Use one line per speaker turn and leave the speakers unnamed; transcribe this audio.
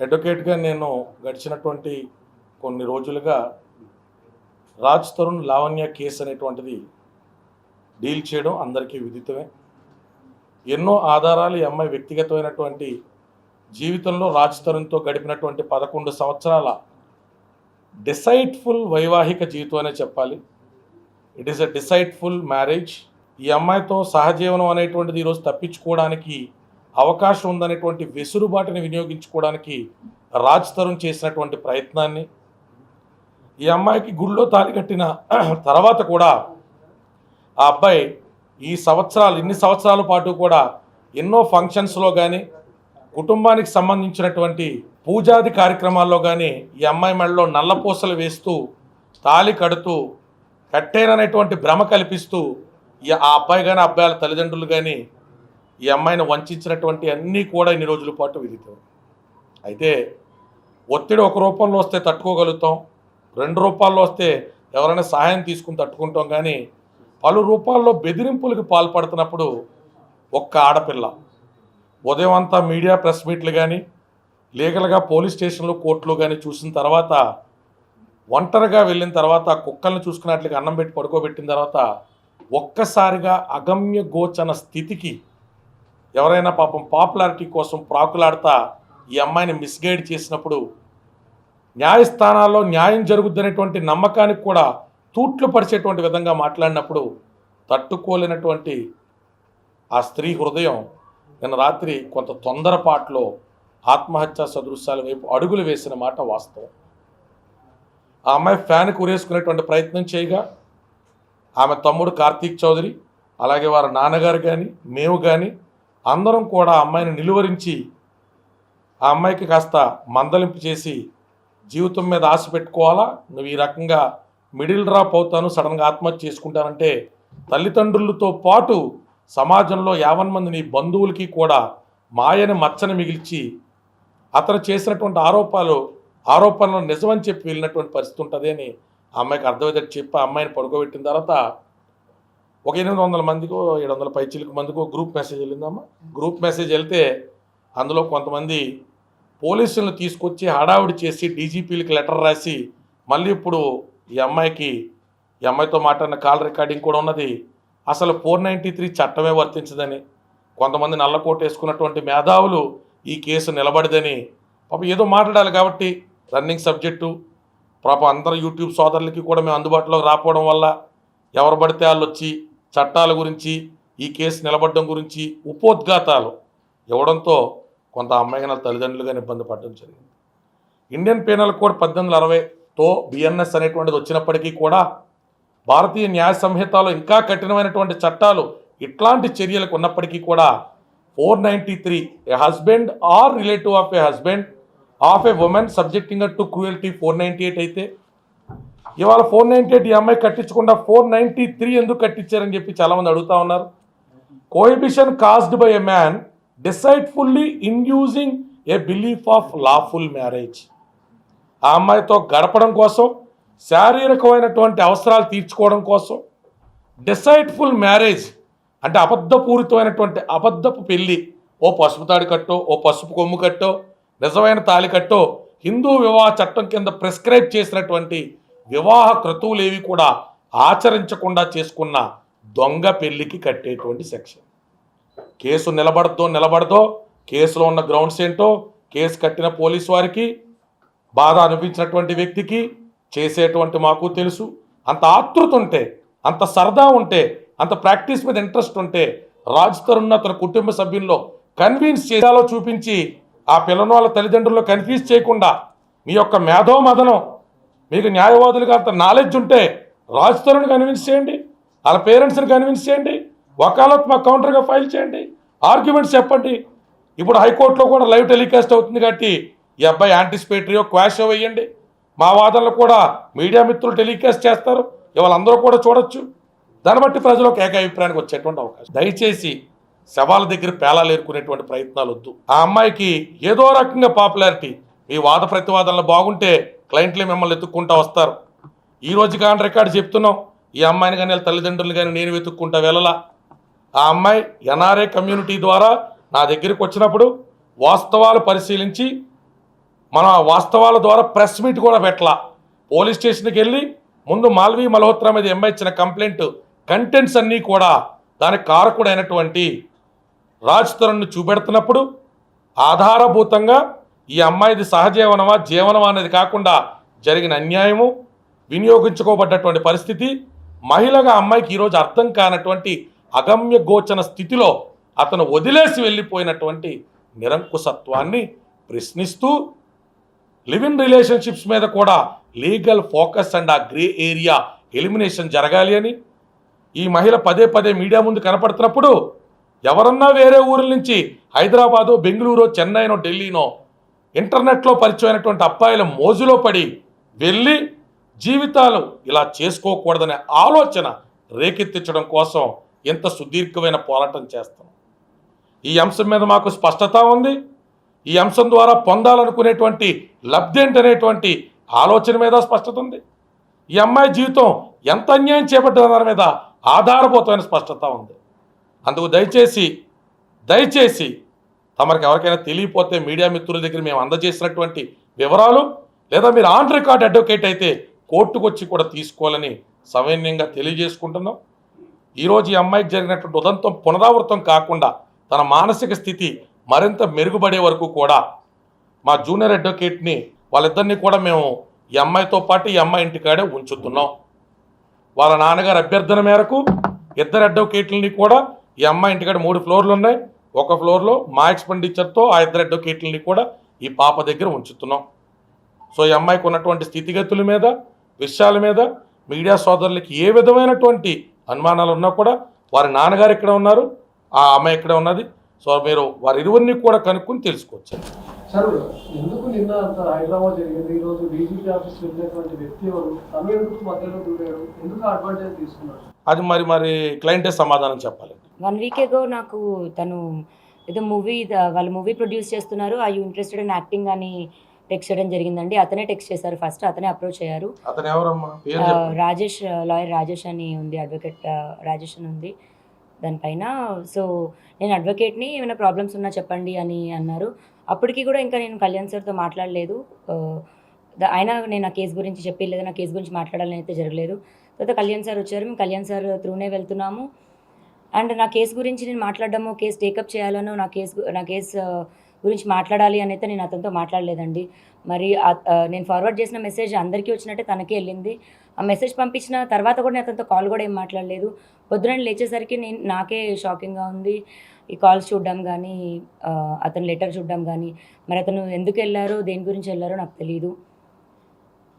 అడ్వకేట్గా నేను గడిచినటువంటి కొన్ని రోజులుగా రాజ్ తరుణ్ లావణ్య కేసు అనేటువంటిది డీల్ చేయడం అందరికీ విదితమే. ఎన్నో ఆధారాలు ఈ అమ్మాయి వ్యక్తిగతమైనటువంటి జీవితంలో రాజ్ తరుణ్తో గడిపినటువంటి పదకొండు సంవత్సరాల డిసైడ్ఫుల్ వైవాహిక జీవితం అనే చెప్పాలి. It is a deceitful marriage. ఈ అమ్మాయితో సహజీవనం అనేటువంటిది ఈరోజు తప్పించుకోవడానికి అవకాశం ఉందనేటువంటి వెసులుబాటుని వినియోగించుకోవడానికి రాజ్ తరుణ్ చేసినటువంటి ప్రయత్నాన్ని. ఈ అమ్మాయికి గుళ్ళో తాళి కట్టిన తర్వాత కూడా ఆ అబ్బాయి ఈ సంవత్సరాలు ఇన్ని సంవత్సరాల పాటు కూడా ఎన్నో ఫంక్షన్స్లో కానీ కుటుంబానికి సంబంధించినటువంటి పూజాది కార్యక్రమాల్లో కానీ ఈ అమ్మాయి మెడలో నల్లపూసలు వేస్తూ తాళి కడుతూ కట్టేననేటువంటి భ్రమ కల్పిస్తూ ఈ ఆ అబ్బాయి కానీ అబ్బాయిల తల్లిదండ్రులు కానీ ఈ అమ్మాయిని వంచినటువంటి అన్నీ కూడా ఇన్ని రోజుల పాటు విధితాం అయితే ఒత్తిడి ఒక రూపంలో వస్తే తట్టుకోగలుగుతాం రెండు రూపాల్లో వస్తే ఎవరైనా సహాయం తీసుకుని తట్టుకుంటాం కానీ పలు రూపాల్లో బెదిరింపులకు పాల్పడుతున్నప్పుడు ఒక్క ఆడపిల్ల. ఉదయం అంతా మీడియా ప్రెస్ మీట్లు కానీ లీగల్గా పోలీస్ స్టేషన్లు కోర్టులు కానీ చూసిన తర్వాత ఒంటరిగా వెళ్ళిన తర్వాత కుక్కల్ని చూసుకున్నట్లుగా అన్నం పెట్టి పడుకోబెట్టిన తర్వాత ఒక్కసారిగా అగమ్య గోచన స్థితికి ఎవరైనా పాపం పాపులారిటీ కోసం ప్రాకులాడతా ఈ అమ్మాయిని మిస్గైడ్ చేసినప్పుడు న్యాయస్థానాల్లో న్యాయం జరుగుద్దనేటువంటి నమ్మకానికి కూడా తూట్లు పరిచేటువంటి విధంగా మాట్లాడినప్పుడు తట్టుకోలేనటువంటి ఆ స్త్రీ హృదయం నిన్న రాత్రి కొంత తొందరపాట్లో ఆత్మహత్యా సదృశ్యాల వైపు అడుగులు వేసిన మాట వాస్తవం. ఆ అమ్మాయి ఫ్యాన్ కురేసుకునేటువంటి ప్రయత్నం చేయగా ఆమె తమ్ముడు కార్తీక్ చౌదరి అలాగే వారి నాన్నగారు కానీ మేము కానీ అందరం కూడా అమ్మాయిని నిలువరించి ఆ అమ్మాయికి కాస్త మందలింపు చేసి జీవితం మీద ఆశ పెట్టుకోవాలా? నువ్వు ఈ రకంగా మిడిల్ డ్రాప్ అవుతాను సడన్గా ఆత్మహత్య చేసుకుంటానంటే తల్లిదండ్రులతో పాటు సమాజంలో యావన్ మంది నీ బంధువులకి కూడా మాయని మచ్చని మిగిల్చి అతను చేసినటువంటి ఆరోపాలు ఆరోపణలు నిజమని చెప్పి వెళ్ళినటువంటి పరిస్థితి ఉంటుంది అని ఆ అమ్మాయికి అర్థమయ్యేటట్టు చెప్పి ఆ అమ్మాయిని పడుకోబెట్టిన తర్వాత ఒక ఎనిమిది వందల మందికో ఏడు వందల పైచీలకు మందికో గ్రూప్ మెసేజ్ వెళ్ళిందమ్మా. గ్రూప్ మెసేజ్ వెళ్తే అందులో కొంతమంది పోలీసులను తీసుకొచ్చి హడావుడి చేసి డీజీపీలకి లెటర్ రాసి మళ్ళీ ఇప్పుడు ఈ అమ్మాయికి ఈ అమ్మాయితో మాట్లాడిన కాల్ రికార్డింగ్ కూడా ఉన్నది. అసలు ఫోర్ నైంటీ త్రీ చట్టమే వర్తించదని కొంతమంది నల్లకోట వేసుకున్నటువంటి మేధావులు ఈ కేసు నిలబడదని పాప ఏదో మాట్లాడాలి కాబట్టి రన్నింగ్ సబ్జెక్టు పాప అందరు యూట్యూబ్ సోదరులకి కూడా మేము అందుబాటులోకి రాకపోవడం వల్ల ఎవరు పడితే వాళ్ళు వచ్చి చట్టాల గురించి ఈ కేసు నిలబడడం గురించి ఉపోద్ఘాతాలు ఇవ్వడంతో కొంత అమ్మాయి గారి తల్లిదండ్రులుగా ఇబ్బంది పడడం జరిగింది. ఇండియన్ పీనల్ కోడ్ పద్దెనిమిది అరవైతో బిఎన్ఎస్ అనేటువంటిది వచ్చినప్పటికీ కూడా భారతీయ న్యాయ సంహితలో ఇంకా కఠినమైనటువంటి చట్టాలు ఇట్లాంటి చర్యలకు ఉన్నప్పటికీ కూడా four ninety three A husband or relative of a husband of a woman subjecting to cruelty four ninety eight అయితే ఇవాళ ఫోర్ నైంటీ ఎయిట్ ఈ అమ్మాయి కట్టించకుండా ఫోర్ నైంటీ త్రీ ఎందుకు కట్టించారని చెప్పి చాలామంది అడుగుతా ఉన్నారు. Cohabitation caused by a man deceitfully inducing a belief of lawful marriage ఆ అమ్మాయితో గడపడం కోసం శారీరకమైనటువంటి అవసరాలు తీర్చుకోవడం కోసం డిసైడ్ఫుల్ మ్యారేజ్ అంటే అబద్ధపూరితమైనటువంటి అబద్ధపు పెళ్ళి ఓ పసుపు తాడి కట్టో ఓ పసుపు కొమ్ము కట్టో నిజమైన తాళి కట్టో హిందూ వివాహ చట్టం కింద ప్రిస్క్రైబ్ చేసినటువంటి వివాహ క్రతువులేవి కూడా ఆచరించకుండా చేసుకున్న దొంగ పెళ్ళికి కట్టేటువంటి సెక్షన్ కేసు నిలబడదో నిలబడదో కేసులో ఉన్న గ్రౌండ్స్ ఏంటో కేసు కట్టిన పోలీసు వారికి బాధ అనిపించినటువంటి వ్యక్తికి చేసేటువంటి మాకు తెలుసు. అంత ఆతృత ఉంటే అంత సరదా ఉంటే అంత ప్రాక్టీస్ మీద ఇంట్రెస్ట్ ఉంటే రాజ్ తరుణ్ తన కుటుంబ సభ్యుల్లో కన్విన్స్ చేయాలో చూపించి ఆ పిల్లను వాళ్ళ తల్లిదండ్రుల్లో కన్ఫ్యూజ్ చేయకుండా మీ యొక్క మేధో మదనం మీకు న్యాయవాదులుగా అంత నాలెడ్జ్ ఉంటే రాజ్ కన్విన్స్ చేయండి వాళ్ళ పేరెంట్స్ని కన్విన్స్ చేయండి వకాలత్ మా కౌంటర్గా ఫైల్ చేయండి. ఆర్గ్యుమెంట్స్ చెప్పండి. ఇప్పుడు హైకోర్టులో కూడా లైవ్ టెలికాస్ట్ అవుతుంది కాబట్టి ఈ అబ్బాయి యాంటిసిపేటరీయో క్వాషో వేయండి మా వాదనలు కూడా మీడియా మిత్రులు టెలికాస్ట్ చేస్తారు. ఇవాళందరూ కూడా చూడొచ్చు. దాన్ని బట్టి ప్రజలకు ఏకాభిప్రాయానికి వచ్చేటువంటి అవకాశం. దయచేసి శవాల దగ్గర పేలాలు ఏరుకునేటువంటి ప్రయత్నాలు వద్దు. ఆ అమ్మాయికి ఏదో రకంగా పాపులారిటీ మీ వాద ప్రతివాదనలు బాగుంటే క్లయింట్లే మిమ్మల్ని వెతుక్కుంటా వస్తారు. ఈ రోజు కానీ రికార్డు చెప్తున్నాం. ఈ అమ్మాయిని కానీ వాళ్ళ తల్లిదండ్రులు కానీ నేను వెతుక్కుంటా వెళ్ళలా. ఆ అమ్మాయి ఎన్ఆర్ఏ కమ్యూనిటీ ద్వారా నా దగ్గరికి వచ్చినప్పుడు వాస్తవాలు పరిశీలించి మన వాస్తవాల ద్వారా ప్రెస్ మీట్ కూడా పెట్టలా. పోలీస్ స్టేషన్కి వెళ్ళి ముందు మాల్వీ మల్హోత్రా మీద ఎంఐ ఇచ్చిన కంప్లైంట్ కంటెంట్స్ అన్నీ కూడా దానికి కారకుడైనటువంటి రాజ్ తరుణ్ని చూపెడుతున్నప్పుడు ఆధారభూతంగా ఈ అమ్మాయిది సహజీవనమా జీవనమా అనేది కాకుండా జరిగిన అన్యాయము వినియోగించుకోబడ్డటువంటి పరిస్థితి మహిళగా అమ్మాయికి ఈరోజు అర్థం కానటువంటి అగమ్య గోచన స్థితిలో అతను వదిలేసి వెళ్ళిపోయినటువంటి నిరంకుశత్వాన్ని ప్రశ్నిస్తూ లివ్ ఇన్ రిలేషన్షిప్స్ మీద కూడా లీగల్ ఫోకస్ అండ్ ఆ గ్రే ఏరియా ఎలిమినేషన్ జరగాలి అని. ఈ మహిళ పదే పదే మీడియా ముందు కనపడుతున్నప్పుడు ఎవరన్నా వేరే ఊరి నుంచి హైదరాబాదు బెంగళూరు చెన్నైనో ఢిల్లీనో ఇంటర్నెట్లో పరిచయమైనటువంటి అబ్బాయిల మోజులో పడి వెళ్ళి జీవితాలు ఇలా చేసుకోకూడదనే ఆలోచన రేకెత్తించడం కోసం ఇంత సుదీర్ఘమైన పోరాటం చేస్తాం ఈ అంశం మీద మాకు స్పష్టత ఉంది. ఈ అంశం ద్వారా పొందాలనుకునేటువంటి లబ్ధి ఏంటనేటువంటి ఆలోచన మీద స్పష్టత ఉంది. ఈ అమ్మాయి జీవితం ఎంత అన్యాయం చేపట్టిన దాని మీద ఆధారభూతమైన స్పష్టత ఉంది. అందుకు దయచేసి దయచేసి తమరికి ఎవరికైనా తెలియపోతే మీడియా మిత్రుల దగ్గర మేము అందజేసినటువంటి వివరాలు లేదా మీరు ఆన్ రికార్డ్ అడ్వకేట్ అయితే కోర్టుకు వచ్చి కూడా తీసుకోవాలని సవైన్యంగా తెలియజేసుకుంటున్నాం. ఈరోజు ఈ అమ్మాయికి జరిగినటువంటి ఉదంతం పునరావృతం కాకుండా తన మానసిక స్థితి మరింత మెరుగుపడే వరకు కూడా మా జూనియర్ అడ్వకేట్ని వాళ్ళిద్దరిని కూడా మేము ఈ అమ్మాయితో పాటు ఈ అమ్మాయి ఇంటికాడే ఉంచుతున్నాం. వాళ్ళ నాన్నగారు అభ్యర్థన మేరకు ఇద్దరు అడ్వకేట్లని కూడా ఈ అమ్మాయి ఇంటికాడ మూడు ఫ్లోర్లు ఉన్నాయి ఒక ఫ్లోర్లో మా ఎక్స్పెండిచర్తో ఆ ఇద్దరు అడ్వకేట్లని కూడా ఈ పాప దగ్గర ఉంచుతున్నాం. సో ఈ అమ్మాయికి ఉన్నటువంటి స్థితిగతుల మీద విషయాల మీద మీడియా సోదరులకి ఏ విధమైనటువంటి అనుమానాలు ఉన్నా కూడా వారి నాన్నగారు ఇక్కడ ఉన్నారు? ఆ అమ్మాయి ఇక్కడ ఉన్నది? సో మీరు వారి ఇరువురిని కూడా కనుక్కొని తెలుసుకోవచ్చు.
సార్ ఎందుకు నిన్న అంత హైదరాబాద్ జరిగింది? ఈ రోజు డీజీపీ ఆఫీస్ వెళ్ళినటువంటి వ్యక్తి ఎవరు? తను ఎందుకు మధ్యలో దూరాడు ఎందుకు అడ్వాంటేజ్ తీసుకున్నాడు
అది మరి మరి క్లయింటే సమాధానం చెప్పాలి.
వన్ వీక్ ఎగో నాకు తను ఏదో మూవీ వాళ్ళు మూవీ ప్రొడ్యూస్ చేస్తున్నారు. I you interested in acting అని టెక్స్ట్ చేయడం జరిగిందండి. అతనే టెక్స్ట్ చేశారు. ఫస్ట్ అతనే అప్రోచ్ అయ్యారు. రాజేష్ లాయర్ రాజేష్ అని ఉంది అడ్వకేట్ రాజేష్ అని ఉంది దానిపైన. సో నేను అడ్వకేట్ని ఏమైనా ప్రాబ్లమ్స్ ఉన్నా చెప్పండి అని అన్నారు. అప్పటికి కూడా ఇంకా నేను కళ్యాణ్ సార్తో మాట్లాడలేదు. ఆయన నేను ఆ కేసు గురించి చెప్పి లేదా నా కేసు గురించి మాట్లాడాలని అయితే జరగలేదు. తర్వాత కళ్యాణ్ సార్ వచ్చారు. మేము కళ్యాణ్ సార్ త్రూనే వెళ్తున్నాము. అండ్ నా కేసు గురించి నేను మాట్లాడడము కేసు టేకప్ చేయాలనో నా కేసు నా కేసు గురించి మాట్లాడాలి అని అయితే నేను అతనితో మాట్లాడలేదండి. మరి నేను ఫార్వర్డ్ చేసిన మెసేజ్ అందరికీ వచ్చినట్టే తనకే వెళ్ళింది. ఆ మెసేజ్ పంపించిన తర్వాత కూడా నేను అతనితో కాల్ కూడా ఏం మాట్లాడలేదు. పొద్దున లేచేసరికి నేను నాకే షాకింగ్గా ఉంది. ఈ కాల్స్ చూడడం కానీ అతని లెటర్ చూడడం కానీ మరి అతను ఎందుకు వెళ్ళారో దేని గురించి వెళ్ళారో నాకు తెలియదు